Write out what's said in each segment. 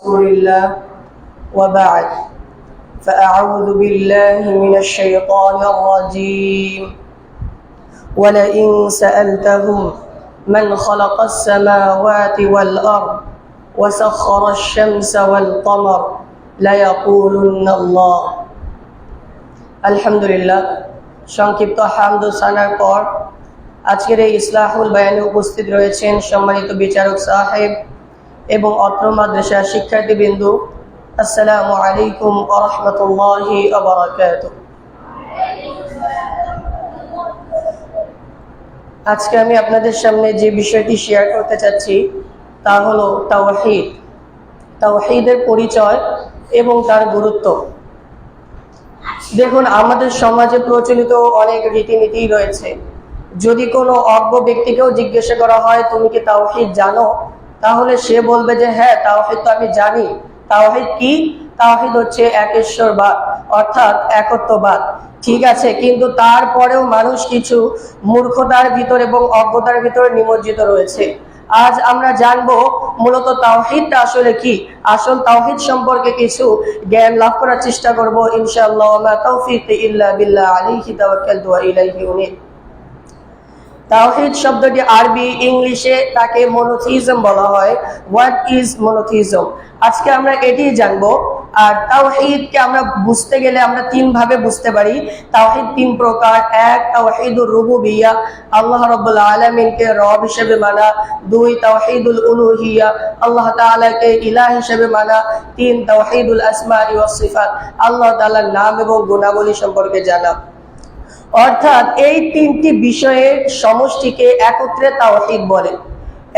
رسول الله وبعد فأعوذ بالله من الشيطان الرجيم ولئن سألتهم من خلق السماوات والأرض وسخر الشمس والقمر ليقولن الله আলহামদুলিল্লাহ সংক্ষিপ্ত হামদ ও সানার পর আজকের এই ইসলাহুল বায়ানে উপস্থিত রয়েছেন সম্মানিত বিচারক সাহেব এবং অত্র মাদ্রাসার শিক্ষার্থীবৃন্দু, আসসালামু আলাইকুম আরহামতুল্লাহি আজকে আমি আপনাদের সামনে যে বিষয়টি শেয়ার করতে চাচ্ছি, তা হলো তাওহিদ। তাওহিদের পরিচয় এবং তার গুরুত্ব। দেখুন, আমাদের সমাজে প্রচলিত অনেক রীতিনীতি রয়েছে। যদি কোনো অজ্ঞ ব্যক্তিকেও জিজ্ঞাসা করা হয়, তুমি কি তাওহিদ জানো? তাহলে সে বলবে যে হ্যাঁ তাওহিদ তো আমি জানি। তাওহিদ কি? তাওহিদ হচ্ছে একেশ্বরবাদ অর্থাৎ একত্ববাদ। ঠিক আছে, কিন্তু তারপরেও মানুষ কিছু মূর্খতার ভিতর এবং অজ্ঞতার ভিতরে নিমজ্জিত রয়েছে। আজ আমরা জানব মূলত তাওহিদটা আসলে কি। আসল তাওহিদ সম্পর্কে কিছু জ্ঞান লাভ করার চেষ্টা করব, ইনশাআল্লাহ। তৌফিক ইল্লা বিল্লাহ, আলাইহি তাওয়াক্কালতু ওয়া ইলাইহি উনীব। তাওহিদ শব্দটি আরবি, ইংলিশে তাকে মনোথিজম বলা হয়। হোয়াট ইজ মনোথিজম আজকে আমরা এটি জানব। আর তাওহিদকে আমরা বুঝতে গেলে আমরা তিন ভাবে বুঝতে পারি। তাওহিদ তিন প্রকার। এক, তাওহিদুর রুবুবিয়া। আল্লাহ রাব্বুল আলামিনকে রব হিসেবে মানা। দুই, তাওহিদুল উলুহিয়া। আল্লাহ তাআলাকে ইলাহ হিসেবে মানা। তিন, তাওহিদুল আসমাই ওয়াস সিফাত। আল্লাহ তাআলার নাম এবং গুণাবলী সম্পর্কে জানা। অর্থাৎ এই তিনটি বিষয়ের সমষ্টিকে একত্রে তাওহিদ বলে।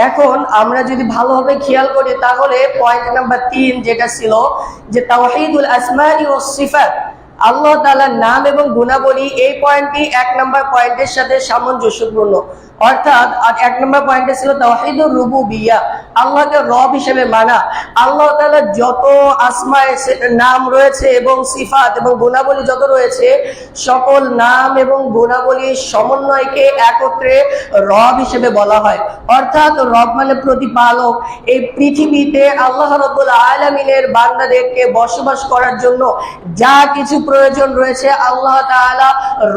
এখন আমরা যদি ভালোভাবে খেয়াল করি, তাহলে পয়েন্ট নাম্বার তিন যেটা ছিল যে তাওহিদুল আসমাই ও সিফাত আল্লাহ তালার নাম এবং গুণাবলী এই পয়েন্টটি এক নম্বর পয়েন্টের সাথে সামঞ্জস্যপূর্ণ। অর্থাৎ এক নম্বর পয়েন্টে ছিল তাওহিদুর রুবুবিয়া। আল্লাহকে রব হিসেবে মানা। আল্লাহ তাআলার যত আসমায় নাম রয়েছে এবং সিফাত এবং গুণাবলী যত রয়েছে, সকল নাম এবং গুণাবলীর সমন্বয়কে একত্রে রব হিসেবে বলা হয়। অর্থাৎ রব মানে প্রতিপালক। এই পৃথিবীতে আল্লাহ রব্বুল আলমিনের বান্দাদেরকে বসবাস করার জন্য যা কিছু প্রয়োজন রয়েছে, আল্লাহ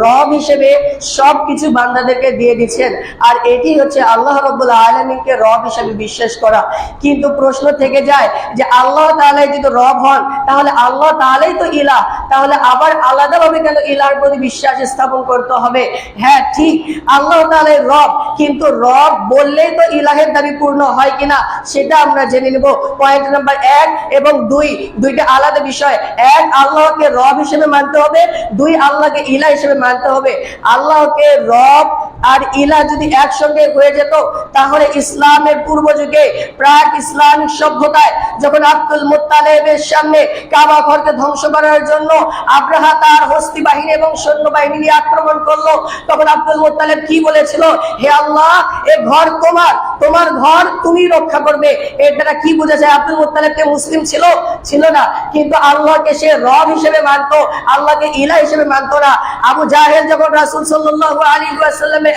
রব হিসেবে সব কিছু বান্দাদেরকে দিয়ে দিচ্ছেন। আর এটি হচ্ছে আল্লাহ রব্বুল আলমিনকে রব হিসেবে বিশ্বাস করা। কিন্তু প্রশ্ন থেকে যায় যে আল্লাহ তালাই যদি রব হন, তাহলে আল্লাহ তালাই তো ইলা তাহলে আবার আলাদাভাবে কেন ইলার প্রতি বিশ্বাস স্থাপন করতে হবে? হ্যাঁ ঠিক। আল্লাহ তাহলে রব, কিন্তু রব বললেই তো ইলাহের দাবি পূর্ণ হয় কিনা সেটা আমরা জেনে নেব। পয়েন্ট নাম্বার এক এবং দুই, দুইটা আলাদা বিষয়। এক, আল্লাহকে রব হিসেবে মানতে হবে। দুই, আল্লাহকে ইলা হিসেবে মানতে হবে। আল্লাহকে রব আর ইলা যদি একসঙ্গে হয়ে যেত, তাহলে ইসলামের পূর্ব যুগে প্রাক ইসলামিক সভ্যতায় যখন আব্দুল মুত্তালেবের সামনে কাবা ঘরকে ধ্বংস করার জন্য আব্রাহা তার হস্তি বাহিনী এবং সৈন্যবাহিনী নিয়ে আক্রমণ করল, তখন আব্দুল মুত্তালেব কি বলেছিল? হে আল্লাহ, এ ঘর তোমার তোমার ঘর তুমি রক্ষা করবে। এর দ্বারা কি বোঝা যায় আব্দুল মুত্তালেবকে মুসলিম ছিল? ছিল না। কিন্তু আল্লাহকে সে রব হিসেবে মানতো, আল্লাহকে ইলা হিসেবে মানতো না। আবু জাহেল যখন রাসুল সাল্লাল্লাহু আলী ওয়াসাল্লামের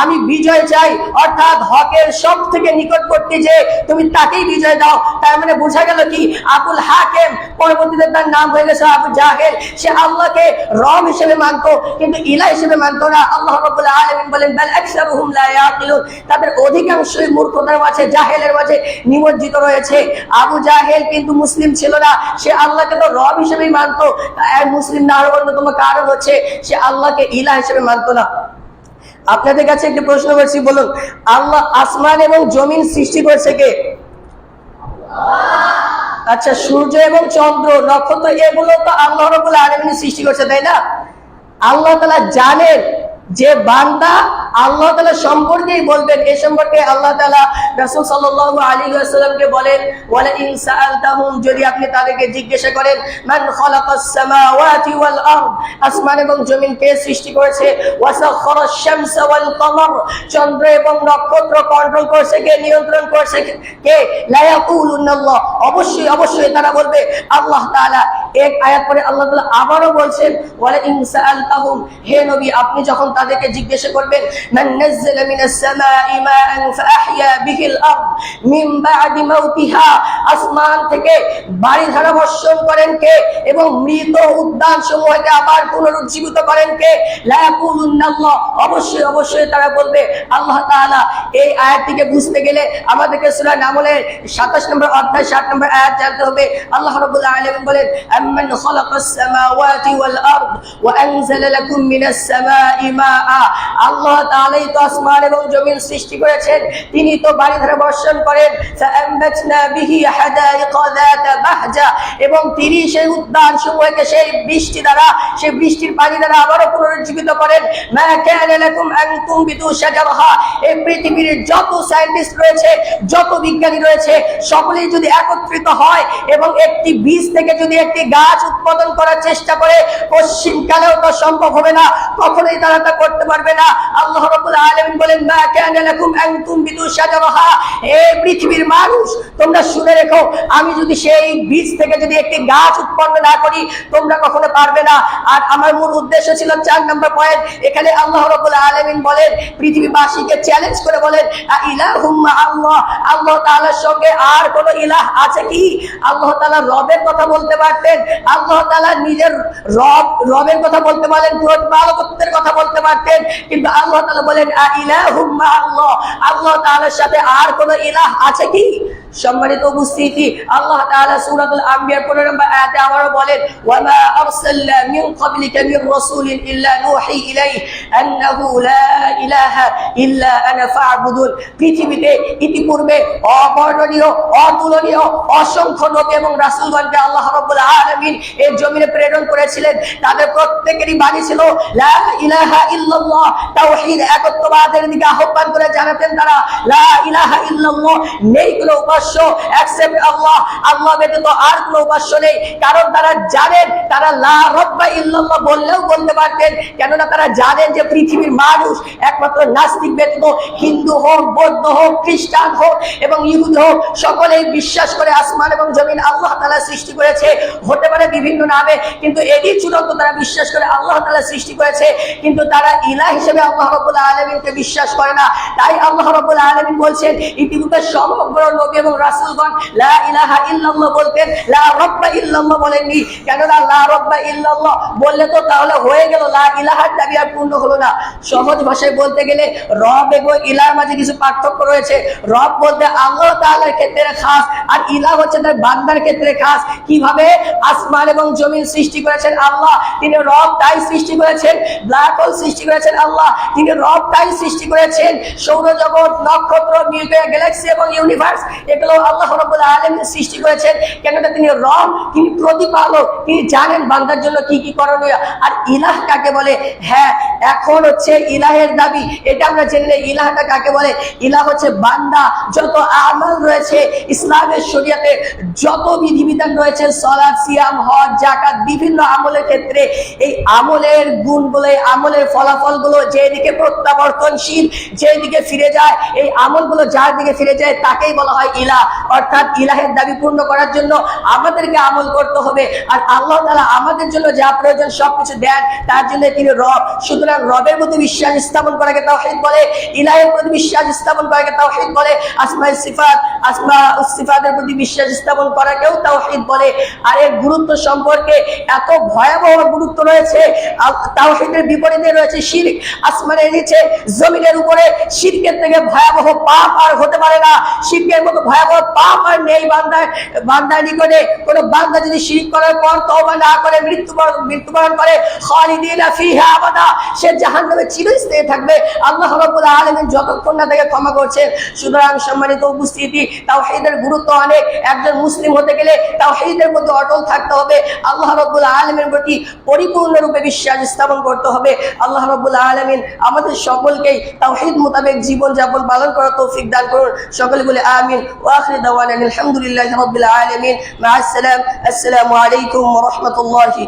আমি বিজয় চাই। অর্থাৎ হকের সব থেকে নিকটবর্তী যে, তুমি তাকেই বিজয় দাও। তার মানে বোঝা গেল কি? আবুল হাকেম, পরবর্তীতে তার নাম হয়ে গেছে আবু জাহেল। সে আল্লাহকে রব হিসেবে মানতো, কিন্তু ইলা হিসেবে মানতো না। আল্লাহ বলেন তাদের অধিকাংশই মাঝে মাঝে নিমজ্জিত রয়েছে। আবু জাহেল কিন্তু মুসলিম ছিল না, সে আল্লাহকে তো রব হিসেবেই মানতো। মুসলিম না হওয়ার অন্যতম কারণ হচ্ছে সে আল্লাহকে ইলা হিসেবে মানতো না। আপনাদের কাছে একটি প্রশ্ন করছি, বলুন, আল্লাহ আসমান এবং জমিন সৃষ্টি করেছে কে? আচ্ছা সূর্য এবং চন্দ্র, নক্ষত্র, এগুলো তো আল্লাহ রবুল্লা আলমিন সৃষ্টি করছে, তাই না? আল্লাহ তালা জানেন যে বান্দা আল্লাহ তালা সম্পর্কেই বলবেন, এ সম্পর্কে আল্লাহ তালা রাসুল সাল্লাহ আলী আসসালামকে বলেন ওয়ালা ইন সাআলতাহুম যদি আপনি তাদেরকে জিজ্ঞাসা করেন, মান আসমান এবং জমিন কে সৃষ্টি করেছে চন্দ্র এবং নক্ষত্র কন্ট্রোল করছে কে, নিয়ন্ত্রণ করছে কে? লা ইয়াকুলুনাল্লাহ অবশ্যই অবশ্যই তারা বলবে, আল্লাহ তাআলা এক আয়াত পরে আল্লাহ তাআলা আবারও বলছেন হে নবী, আপনি যখন তাদেরকে জিজ্ঞেস করবেন, মান মিনাস মাআন বিহিল আরদ মিন বাদি মাউতিহা আসমান থেকে বাড়ি ধারা বর্ষণ করেন কে এবং মৃত উদ্যান সমূহকে আবার পুনরুজ্জীবিত করেন কে? লা ইয়াকুলুন্নাল্লাহ। অবশ্যই অবশ্যই তারা বলবে, আল্লাহ তাআলা এই আয়াতটিকে বুঝতে গেলে আমাদেরকে সূরা নামলের 27 নম্বর অধ্যায় 7 নম্বর আয়াত জানতে হবে। আল্লাহ রাব্বুল আলামিন বলেন সামাওয়াতি ওয়াল আরদ ওয়া আনজালা লাকুম মিনাস সামাই মাআ আল্লাহ তাআলাই তো আসমান এবং জমিন সৃষ্টি করেছেন। তিনি তো বর্ষণ করেন। ফাআমবাতনা বিহি হাদাইকা যাতা বাহজা। এবং তিনি সেই উদ্যান সমূহকে সেই বৃষ্টি দ্বারা, সেই বৃষ্টির পানি দ্বারা আবারও পুনরুজ্জীবিত করেন। মা কানা লাকুম আন তুমবিতু শাজারহা। এই পৃথিবীর যত সায়েন্টিস্ট রয়েছে, যত বিজ্ঞানী রয়েছে, সকলেই যদি একত্রিত হয় এবং একটি বীজ থেকে যদি একটি গাছ উৎপাদন করার চেষ্টা করে, পশ্চিম কালেও তো সম্ভব হবে না, কখনোই তারা তা করতে পারবে না। আল্লাহ রাব্বুল আলামিন বলেন, মা কানা শাজারহা। পৃথিবীর মানুষ, তোমরা শুনে রেখো, আমি যদি সেই বীজ থেকে যদি একটি গাছ উৎপন্ন না করি, তোমরা কখনো পারবে না। আর আমার মূল উদ্দেশ্য ছিল চার নম্বর পয়েন্ট, এখানে আল্লাহ রাব্বুল আলামিন বলেন, পৃথিবীবাসীকে চ্যালেঞ্জ করে বলেন, আ ইলাহুম মা আল্লাহ আল্লাহ তাআলার সঙ্গে আর কোন ইলাহ আছে কি? আল্লাহ তাআলা রবের কথা বলতে পারতেন আল্লাহ তালা নিজের রব, রবের কথা বলতে পারেন প্রতিপালকত্বের কথা বলতে পারতেন, কিন্তু আল্লাহ তালা বলেন আল্লাহ। আল্লাহ তালার সাথে আর কোন ইলাহ আছে কি? সম্মানিত উপস্থিতি, আল্লাহ তাআলা সূরাতুল আম্বিয়ার 15 নম্বর আয়াতে আবারো বলেন ওয়া মা আরসালনা মিন ক্বাবলিকা মির রাসূলিন ইল্লা নূহি ইলাইহি আন্নাহু লা ইলাহা ইল্লা আনা ফা'বুদুন। পৃথিবীতে ইতিপূর্বে অবর্ণনীয়, অতুলনীয়, অসংখ্য নবী এবং রাসূলগণকে আল্লাহ রাব্বুল আলামিন এই জমিনে প্রেরণ করেছিলেন। তাদের প্রত্যেকেরই বাণী ছিল, লা ইলাহা ইল্লাল্লাহ। তাওহীদ একত্ববাদের দিকে আহ্বান করে জানাতেন তারা, লা ইলাহা ইল্লাল্লাহ। নেই কোনো উপাস্য এক্সেপ্ট আল্লাহ। আল্লাহ ব্যতীত আর কোনো উপাস্য নেই। কারণ তারা জানেন, তারা লা রব্বা ইল্লাল্লাহ বললেও বলতে পারতেন, কেননা তারা জানেন যে পৃথিবীর মানুষ একমাত্র নাস্তিক ব্যতীত হিন্দু হোক, বৌদ্ধ হোক, খ্রিস্টান হোক এবং ইহুদি হোক, সকলেই বিশ্বাস করে আসমান এবং জমিন আল্লাহ তালা সৃষ্টি করেছে। হতে পারে বিভিন্ন নামে, কিন্তু এরই চূড়ান্ত তারা বিশ্বাস করে আল্লাহ তালা সৃষ্টি করেছে। কিন্তু তারা ইলা হিসেবে আল্লাহ রব্বুল আলমিনকে বিশ্বাস করে না। তাই আল্লাহ রব্বুল আলমিন বলছেন, ইতিমধ্যে সমগ্র নবী এবং রাসূলগণ লা ইলাহা ইল্লাল্লাহ বলতেন লা ইল্লাল্লাহ বলেননি। লা ইল্লাল্লাহ বললে তো তাহলে হয়ে গেল, লা দাবি আর পূর্ণ হলো না। সহজ ভাষায় বলতে গেলে, রব এবং মাঝে কিছু পার্থক্য রয়েছে। রব বলতে আল্লাহ তাআলার ক্ষেত্রে খাস, আর ইলাহ হচ্ছে তার বান্দার ক্ষেত্রে খাস। কীভাবে? আসমান এবং জমিন সৃষ্টি করেছেন আল্লাহ। তিনি রব তাই সৃষ্টি করেছেন, ব্ল্যাক হোল সৃষ্টি করেছেন আল্লাহ। তিনি রব তাই সৃষ্টি করেছেন। সৌরজগৎ, নক্ষত্র মিল্কি গ্যালাক্সি এবং ইউনিভার্স এগুলো আল্লাহ রাব্বুল সৃষ্টি করেছেন। কেননা তিনি তিনি প্রতিপালক, তিনি জানেন জন্য কি কি করণীয়। আর ইলাহ কাকে বলে? হ্যাঁ এখন হচ্ছে ইলাহের দাবি। এটা আমরা জেনে ইলাহটা কাকে বলে? ইলাহ হচ্ছে বান্দা। যত আমল রয়েছে, ইসলামের শরিয়াতে যত বিধিবিধান রয়েছে সলাৎ সিয়াম, হজ জাকাত বিভিন্ন আমলের ক্ষেত্রে এই আমলের গুণগুলো এই আমলের ফলাফলগুলো যেদিকে প্রত্যাবর্তনশীল, যেদিকে ফিরে যায়, এই আমলগুলো যার দিকে ফিরে যায়, তাকেই বলা হয় ইলাহ অর্থাৎ ইলাহের দাবি পূর্ণ করার জন্য আমাদেরকে আমল করতে হবে। আর আল্লাহ তাআলা আমাদের জন্য যা প্রয়োজন, সবকিছু দেন, তার জন্য তিনি রব। সুতরাং রবের প্রতি বিশ্বাস স্থাপন করাকে তাওহীদ বলে, ইলাহের প্রতি বিশ্বাস স্থাপন করাকে তাওহীদ বলে আসমাই সিফাত, আসমা সিফাতের প্রতি বিশ্বাস স্থাপন করাকেও তাওহীদ বলে। আর এর গুরুত্ব সম্পর্কে এত ভয়াবহ গুরুত্ব রয়েছে তাওহীদের বিপরীতে রয়েছে শিরক। আসমানের নিচে, জমিনের উপরে শিরকের থেকে ভয়াবহ পাপ আর হতে পারে না। শিরকের মতো ভয়াবহ পাপ নেই বান্দার নিকটে কোনো বান্দা যদি শিরিক করার পর না করে, মৃত্যুবরণ মৃত্যুবরণ করে ফিহা আবাদা, সে থাকবে। আল্লাহ আলামিন যতক্ষণ না তাকে ক্ষমা সুতরাং সম্মানিত উপস্থিতি গুরুত্ব অনেক একজন মুসলিম হতে গেলে মধ্যে অটল থাকতে হবে। আল্লাহ প্রতি পরিপূর্ণরূপে বিশ্বাস স্থাপন করতে হবে। আল্লাহ রাব্বুল আলামিন আমাদের সকলকেই তাওহীদ মোতাবেক জীবন যাপন পালন করার তৌফিক দান করুন। সকলে বলে আমিন। ওয়া আখির দাওয়ানা আলহামদুলিল্লাহি রাব্বিল আলামিন মা আসসালাম আসসালামু আলাইকুম ওয়া রাহমাতুল্লাহি